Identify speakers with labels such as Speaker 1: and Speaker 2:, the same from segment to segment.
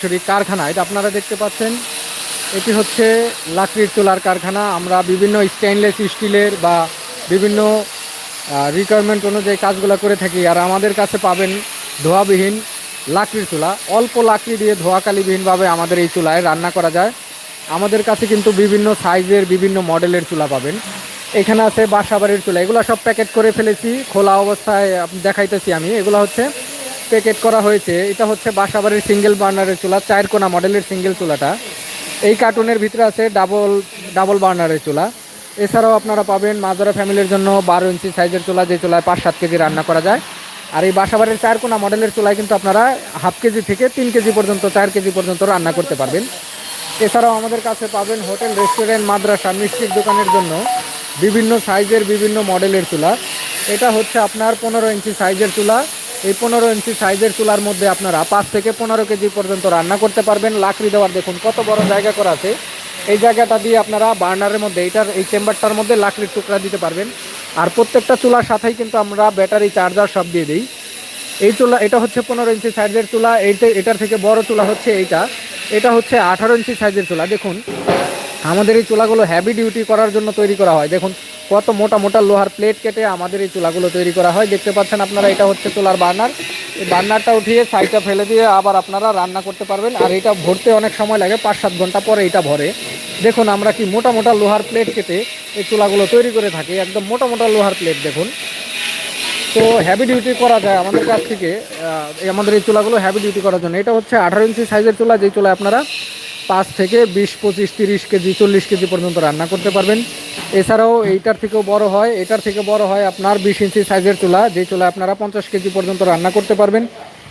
Speaker 1: সরাসরি কারখানা, এটা আপনারা দেখতে পাচ্ছেন। এটি হচ্ছে লাকড়ির চুলার কারখানা। আমরা বিভিন্ন স্টেনলেস স্টিলের বা বিভিন্ন রিকোয়ারমেন্ট অনুযায়ী কাজগুলো করে থাকি। আর আমাদের কাছে পাবেন ধোয়াবিহীন লাকড়ির চুলা। অল্প লাকড়ি দিয়ে ধোয়াকালিবিহীনভাবে আমাদের এই চুলায় রান্না করা যায়। আমাদের কাছে কিন্তু বিভিন্ন সাইজের, বিভিন্ন মডেলের চুলা পাবেন। এখানে আছে বাসাবাড়ির চুলা। এগুলো সব প্যাকেট করে ফেলেছি। খোলা অবস্থায় দেখাইতেছি আমি। এগুলো হচ্ছে প্যাকেট করা হয়েছে, এটা হচ্ছে বাসাবাড়ির সিঙ্গেল বার্নারের চুলা, চার কোনা মডেলের সিঙ্গেল চুলাটা। এই কার্টুনের ভিতরে আছে ডাবল ডাবল বার্নারের চুলা। এছাড়াও আপনারা পাবেন মাজরা ফ্যামিলির জন্য বারো ইঞ্চি সাইজের চুলা, যে চুলায় পাঁচ সাত কেজি রান্না করা যায়। আর এই বাসাবাড়ির চার কোনা মডেলের চুলায় কিন্তু আপনারা হাফ কেজি থেকে তিন কেজি পর্যন্ত, চার কেজি পর্যন্ত রান্না করতে পারবেন। এছাড়াও আমাদের কাছে পাবেন হোটেল, রেস্টুরেন্ট, মাদ্রাসা, মিষ্টির দোকানের জন্য বিভিন্ন সাইজের বিভিন্ন মডেলের চুলা। এটা হচ্ছে আপনার পনেরো ইঞ্চি সাইজের চুলা। এই পনেরো ইঞ্চি সাইজের চুলার মধ্যে আপনারা পাঁচ থেকে পনেরো কেজি পর্যন্ত রান্না করতে পারবেন। লাকড়ি দেওয়ার দেখুন কত বড় জায়গা করা আছে। এই জায়গাটা দিয়ে আপনারা বার্নারের মধ্যে, এইটার, এই চেম্বারটার মধ্যে লাকড়ির টুকরা দিতে পারবেন। আর প্রত্যেকটা চুলার সাথেই কিন্তু আমরা ব্যাটারি, চার্জার সব দিয়ে দিই। এই চুলা, এটা হচ্ছে পনেরো ইঞ্চি সাইজের চুলা। এইটা, এটার থেকে বড় চুলা হচ্ছে এইটা। এটা হচ্ছে আঠারো ইঞ্চি সাইজের চুলা। দেখুন, আমাদের এই চুলাগুলো হ্যাভি ডিউটি করার জন্য তৈরি করা হয়। দেখুন কত মোটা মোটা লোহার প্লেট কেটে আমাদের এই চুলাগুলো তৈরি করা হয়। দেখতে পাচ্ছেন আপনারা, এটা হচ্ছে চুলার বার্নার। এই বার্নারটা উঠিয়ে সাইডটা ফেলে দিয়ে আবার আপনারা রান্না করতে পারবেন। আর এটা ভরতে অনেক সময় লাগে পাঁচ সাত ঘণ্টা পরে এটা ভরে। দেখুন আমরা কি মোটা মোটা লোহার প্লেট কেটে এই চুলাগুলো তৈরি করে থাকি, একদম মোটা মোটা লোহার প্লেট, দেখুন। তো হ্যাভি ডিউটি করা যায় আমাদের কাছ থেকে আমাদের এই চুলাগুলো হ্যাভি ডিউটি করার জন্য। এটা হচ্ছে আঠারো ইঞ্চি সাইজের চুলা, যেই চুলা আপনারা পাঁচ থেকে বিশ, পঁচিশ, তিরিশ কেজি, চল্লিশ কেজি পর্যন্ত রান্না করতে পারবেন। এছাড়াও এইটার থেকেও বড় হয়, এটার থেকে বড় হয় আপনার বিশ ইঞ্চি সাইজের চুলা, যে চুলা আপনারা পঞ্চাশ কেজি পর্যন্ত রান্না করতে পারবেন।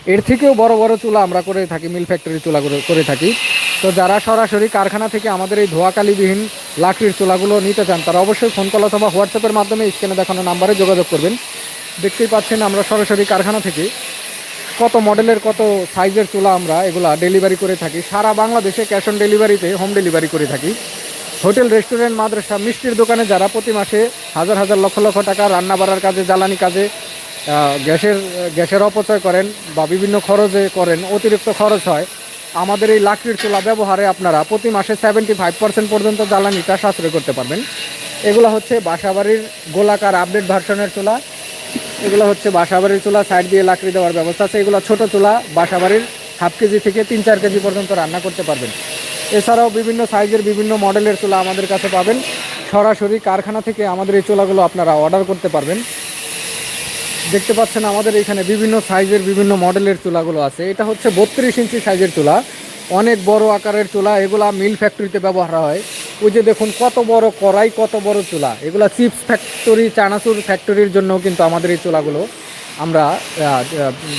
Speaker 1: এর থেকেও বড় বড় চুলা আমরা করে থাকি, মিল ফ্যাক্টরি চুলা করে- থাকি। তো যারা সরাসরি কারখানা থেকে আমাদের এই ধোয়াকালিবিহীন লাকড়ির চুলাগুলো নিতে চান, তারা অবশ্যই ফোন কল অথবা হোয়াটসঅ্যাপের মাধ্যমে স্ক্রিনে দেখানো নাম্বারে যোগাযোগ করবেন। দেখতেই পাচ্ছেন আমরা সরাসরি কারখানা থেকে কত মডেলের, কত সাইজের চুলা আমরা এগুলা ডেলিভারি করে থাকি। সারা বাংলাদেশে ক্যাশ অন ডেলিভারিতে, হোম ডেলিভারি করে থাকি। হোটেল, রেস্টুরেন্ট, মাদ্রাসা, মিষ্টির দোকানে যারা প্রতি মাসে হাজার হাজার লক্ষ লক্ষ টাকা রান্না বাড়ার কাজে, জ্বালানি কাজে গ্যাসের গ্যাসের অপচয় করেন বা বিভিন্ন খরচে করেন, অতিরিক্ত খরচ হয়, আমাদের এই লাকড়ির চুলা ব্যবহারে আপনারা প্রতি মাসে সেভেন্টি ফাইভ পার্সেন্ট পর্যন্ত জ্বালানিটা সাশ্রয় করতে পারবেন। এগুলো হচ্ছে বাসাবাড়ির গোলাকার আপডেট ভার্সনের চুলা। এগুলো হচ্ছে বাসাবাড়ির চুলা সাইড দিয়ে লাকড়ি দেওয়ার ব্যবস্থা আছে। এগুলো ছোট চুলা, বাসাবাড়ির হাফ কেজি থেকে তিন চার কেজি পর্যন্ত রান্না করতে পারবেন। এছাড়াও বিভিন্ন সাইজের বিভিন্ন মডেলের চুলা আমাদের কাছে পাবেন। সরাসরি কারখানা থেকে আমাদের এই চুলাগুলো আপনারা অর্ডার করতে পারবেন। দেখতে পাচ্ছেন আমাদের এখানে বিভিন্ন সাইজের বিভিন্ন মডেলের চুলাগুলো আছে। এটা হচ্ছে বত্রিশ ইঞ্চি সাইজের চুলা। অনেক বড় আকারের চুলা। এগুলা মিল ফ্যাক্টরিতে ব্যবহার হয়। ওই যে দেখুন, কত বড় কড়াই, কত বড় চুলা। এগুলো চিপস ফ্যাক্টরি চানাচুর ফ্যাক্টরির জন্য কিন্তু আমাদের এই চুলাগুলো আমরা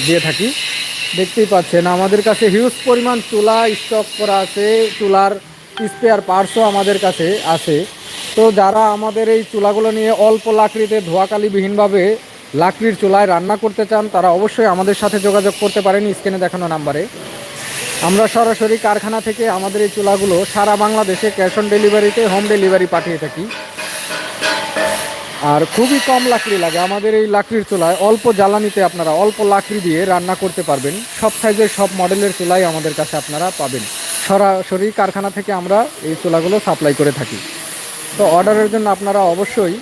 Speaker 1: দিয়ে থাকি। দেখতেই পাচ্ছেন, আমাদের কাছে হিউজ পরিমাণ চুলা স্টক করা আছে। চুলার স্পেয়ার পার্টসও আমাদের কাছে আছে। তো যারা আমাদের এই চুলাগুলো নিয়ে অল্প লাকড়িতে ধোয়াকালিবিহীনভাবে লাকড়ির চুলায় রান্না করতে চান, তারা অবশ্যই আমাদের সাথে যোগাযোগ করতে পারেন স্ক্রিনে দেখানো নাম্বারে। আমরা সরাসরি কারখানা থেকে আমাদের এই চুলাগুলো সারা বাংলাদেশে ক্যাশ অন ডেলিভারিতে, হোম ডেলিভারি পাঠিয়ে থাকি। আর খুবই কম লাকড়ি লাগে। আমাদের এই লাকড়ির চুলায় অল্প জ্বালানিতে আপনারা অল্প লাকড়ি দিয়ে রান্না করতে পারবেন। সব সাইজের, সব মডেলের চুলাই আমাদের কাছে আপনারা পাবেন। সরাসরি কারখানা থেকে আমরা এই চুলাগুলো সাপ্লাই করে থাকি। তো অর্ডারের জন্য আপনারা অবশ্যই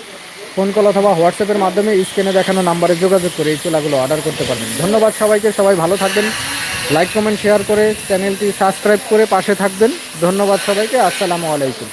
Speaker 1: ফোন কল অথবা হোয়াটসঅ্যাপের মাধ্যমে স্ক্রিনে দেখানো নাম্বারে যোগাযোগ করে এই চুলাগুলো অর্ডার করতে পারবেন। ধন্যবাদ সবাইকে। সবাই ভালো থাকবেন। লাইক কমেন্ট শেয়ার করে চ্যানেলটি সাবস্ক্রাইব করে পাশে থাকবেন। ধন্যবাদ সবাইকে আসসালামু আলাইকুম।